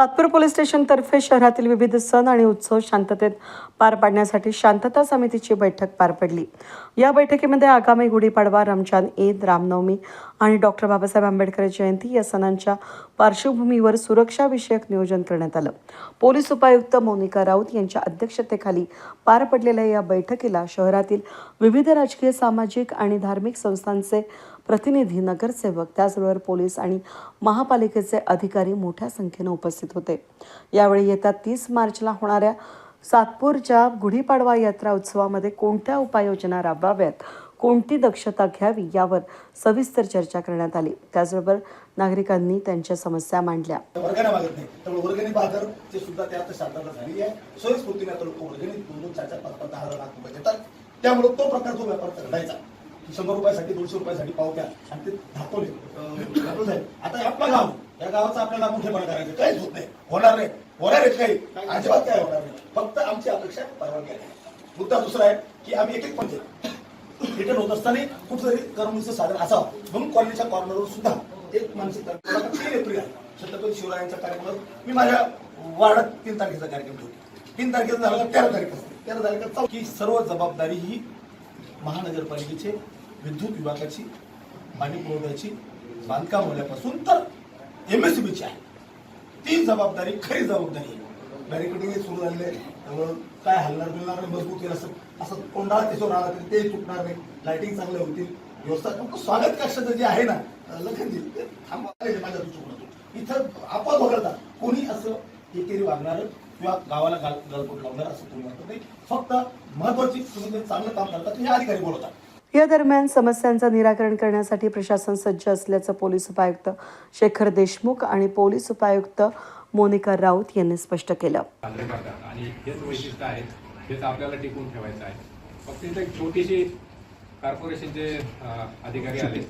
Satpur police स्टेशनतर्फे शहरातील विविध सण आणि उत्सव शांततेत पार पाडण्यासाठी शांतता समितीची बैठक पार पडली. या बैठकीमध्ये आगामी गुढीपाडवा रमजान ईद रामनवमी आणि डॉक्टर बाबासाहेब आंबेडकर जयंती या सणांच्या पार्श्वभूमीवर सुरक्षाविषयक नियोजन करण्यात आलं. पोलीस उपायुक्त मोनिका राऊत यांच्या अध्यक्षतेखाली पार पडलेल्या या बैठकीला शहरातील विविध राजकीय सामाजिक आणि धार्मिक संस्थांचे प्रतिनिधी नगरसेवक त्याचबरोबर पोलीस आणि महापालिकेचे अधिकारी मोठ्या संख्येनं उपस्थित होते. यावेळी येत्या तीस मार्चला होणाऱ्या सातपूरच्या गुढीपाडवा यात्रा उत्सवामध्ये कोणत्या उपाययोजना राबवाव्यात कोणती दक्षता घ्यावी यावर सविस्तर चर्चा करण्यात आली. त्याचबरोबर नागरिकांनी त्यांच्या समस्या मांडल्या. मागत नाही. त्यामुळे वर्गणी सुद्धा शांतता झाली आहे. स्वयंस्फूर्तीने आता लोक वर्गणी दोन दोन चार चार पाच पाच दहा लाख रुपये त्यामुळे तो प्रकार जो व्यापार शंभर रुपयासाठी दोनशे रुपयासाठी पावत्या आणि ते झाले आता आपलं गाव. या गावाचा आपल्याला मोठेपणा करायचं काहीच होत नाही. होणार नाही. होणार आहेत काही. अजिबात काय होणार नाही. फक्त आमची अपेक्षा परवानगी आहे. मुद्दा दुसरा आहे की आम्ही एक एक पण रिटर्न होत असताना कुठेतरी करमणुकीचं साधन असावं. म्हणून कॉलनीच्या कॉर्नरवर सुद्धा एक मानसिक तीन एप्रिल छत्रपती शिवरायांच्या कार्यक्रमात मी माझ्या वार्डात तीन तारखेचा कार्यक्रम ठेवतो. तीन तारखेचा झाला तेरा तारीख असते तेरा तारखेचा की सर्व जबाबदारी ही महानगरपालिकेचे विद्युत विभागाची पाणी पुरवठ्याची बांधकाम होण्यापासून तर एम एस बीची आहे. ती जबाबदारी खरी जबाबदारी बॅरिकेडिंग सुरू झालेले आहे. त्यामुळं काय हलणार बिलणार नाही मजबूत होईल असं असं कोंडाळा त्याच्यावर आला तरी ते तुटणार नाही. लाइटिंग चांगल्या होतील. व्यवस्था स्वागत कक्षाचं जे आहे ना लखनजी ते थांबवायला माझ्या दृष्टिकोनातून. इथं आपण वगळता कोणी असं एकेरी वागणार किंवा गावाला गालपोट लावणार असं कोणी वाटत नाही. फक्त महत्वाची तुम्ही चांगलं काम करतात हे अधिकारी बोलवतात. या दरम्यान समस्यांचं निराकरण करण्यासाठी प्रशासन सज्ज असल्याचं पोलीस उपायुक्त शेखर देशमुख आणि पोलीस उपायुक्त मोनिका राऊत यांनी स्पष्ट केलं. आणि हेच वैशिष्ट्य आहे हेच आपल्याला टिकून ठेवायचं आहे. फक्त इथे एक छोटीशी कॉर्पोरेशनचे अधिकारी आले.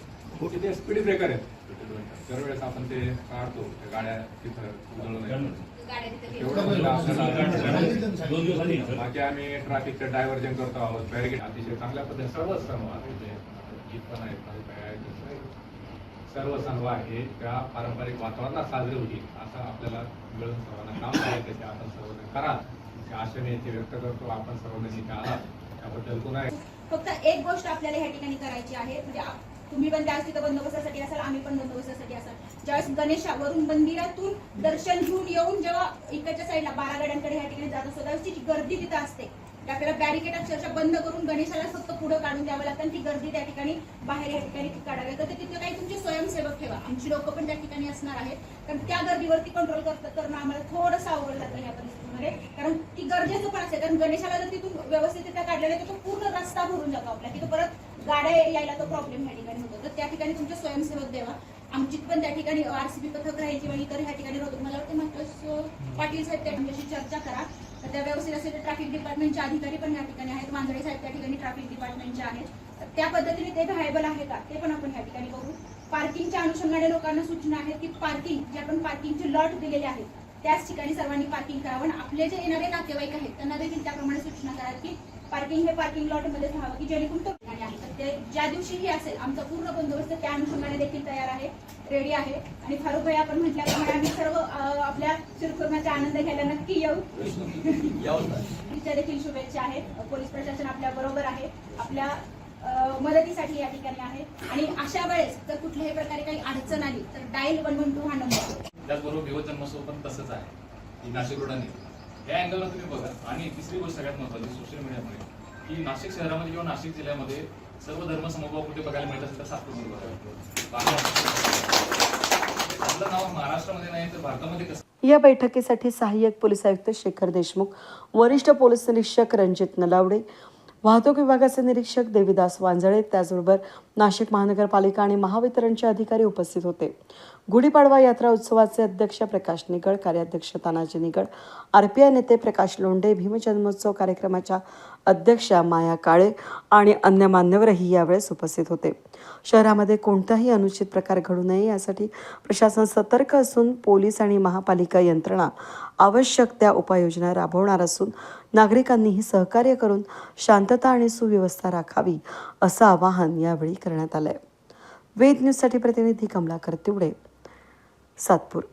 तिथे स्पीड ब्रेकर आहेत. दरवेळेस आपण ते काढतो त्या गाड्या तिथं एवढं म्हणजे बाकी आम्ही ट्रॅफिकचं डायव्हर्जन करतो आहोत. बॅरिकेड अतिशय चांगल्या पद्धतीने सर्व जे गीत पण आहेत आहे. सर्व सणवार हे त्या पारंपरिक वातावरणात साजरे होतील असं आपल्याला मिळून सर्वांना काम करायचं ते आपण सर्वजण करा अशी आशा मी इथे व्यक्त करतो. आपण सर्वजण इथे आलात त्याबद्दल पुन्हा फक्त एक गोष्ट आपल्याला ह्या ठिकाणी करायची आहे. म्हणजे तुम्ही पण त्यावेळेस तिथं बंदोबस्तासाठी असाल आम्ही पण बंदोबस्तासाठी असाल. ज्यावेळेस गणेशावरून मंदिरातून दर्शन घेऊन येऊन जेव्हा इकडच्या साईडला बारागड्यांकडे ह्या ठिकाणी जात असतो त्यावेळेस ती गर्दी तिथं असते. आपल्याला बॅरिकेड अक्षरशः बंद करून गणेशाला फक्त पुढे काढून द्यावं लागतं आणि ती गर्दी त्या ठिकाणी बाहेर या ठिकाणी काढावी तर तिथे काही तुमचे स्वयंसेवक ठेवा. आमची लोक पण त्या ठिकाणी असणार आहेत. कारण त्या गर्दीवरती कंट्रोल करणं आम्हाला थोडंसं अवघड जातं या परिस्थितीमध्ये. कारण ती गरजेचं पण असते. कारण गणेशाला जर तिथून व्यवस्थितरित्या काढलं नाही तर तो पूर्ण रस्ता भरून जातो आपल्या तो परत गाड्या एरियाला तो प्रॉब्लेम ह्या ठिकाणी होतो. तर त्या ठिकाणी तुमच्या स्वयंसेवक देवा आमची पण त्या ठिकाणी आरसीबी पथक राहायची आणि इतर ह्या ठिकाणी राहतो. मला वाटतं मात्र पाटील साहेब त्यांच्याशी चर्चा करा. तर त्या व्यवस्थित असेल तर ट्रॅफिक डिपार्टमेंटचे अधिकारी पण या ठिकाणी आहेत. मांजरे साहेब त्या ठिकाणी ट्रॅफिक डिपार्टमेंटचे आहेत. त्या पद्धतीने ते व्हायबल आहे का? ते पण आपण या ठिकाणी बघू. पार्किंगच्या अनुषंगाने लोकांना सूचना आहेत की पार्किंग जे आपण पार्किंगचे लॉट दिलेले आहेत त्याच ठिकाणी सर्वांनी पार्किंग करावं आणि आपले जे येणारे नातेवाईक आहेत त्यांना देखील त्याप्रमाणे सूचना करा की पार्किंग हे पार्किंग लॉटमध्ये राहावं की जेणेकरून आहे. तर ते ज्या दिवशीही असेल आमचा पूर्ण बंदोबस्त त्या अनुषंगाने देखील तयार आहे रेडी आहे. आणि फारुख भाई आपण म्हटल्याप्रमाणे आम्ही सर्व आपल्या शिरखुर्माचा आनंद घ्यायला नक्की येऊ. तिच्या देखील शुभेच्छा आहेत. पोलीस प्रशासन आपल्या बरोबर आहे. आपल्या मदतीसाठी या ठिकाणी आहे. आणि अशा वेळेस जर कुठल्याही प्रकारे काही अडचण आली तर डायल वन वन टू हा नंबर त्याचबरोबर विवत जन्मोत्सव पण तसंच आहे. की नाशिक रोडाने या अँगलवर तुम्ही बघा. आणि तिसरी गोष्ट सगळ्यात महत्वाची सोशल मीडियामुळे की नाशिक शहरामध्ये किंवा नाशिक जिल्ह्यामध्ये सर्व धर्म समभाव कुठे बघायला मिळत असेल तर सातपूर आपलं नाव महाराष्ट्रामध्ये नाही तर भारतामध्ये कसं? या बैठकीसाठी सहाय्यक पोलीस आयुक्त शेखर देशमुख वरिष्ठ पोलीस निरीक्षक रणजित नलावडे वाहतूक विभागाचे निरीक्षक देवीदास वांजळे त्याचबरोबर नाशिक महानगरपालिका आणि महावितरणचे अधिकारी उपस्थित होते. गुढीपाडवा यात्रा उत्सवाचे अध्यक्ष प्रकाश निगड कार्याध्यक्ष तानाजी निगड आय नेते प्रकाश लोंढे भीमजन्मोत्सव कार्यक्रमाच्या अध्यक्षा माया काळे आणि अन्य मान्यवरही यावेळेस उपस्थित होते. शहरामध्ये कोणताही अनुचित प्रकार घडू नये यासाठी प्रशासन सतर्क असून पोलीस आणि महापालिका यंत्रणा आवश्यक त्या उपाययोजना राबवणार असून नागरिकांनीही सहकार्य करून शांतता आणि सुव्यवस्था राखावी असं आवाहन यावेळी करण्यात आलंय. वेद न्यूजसाठी प्रतिनिधी कमलाकर तिवडे सातपूर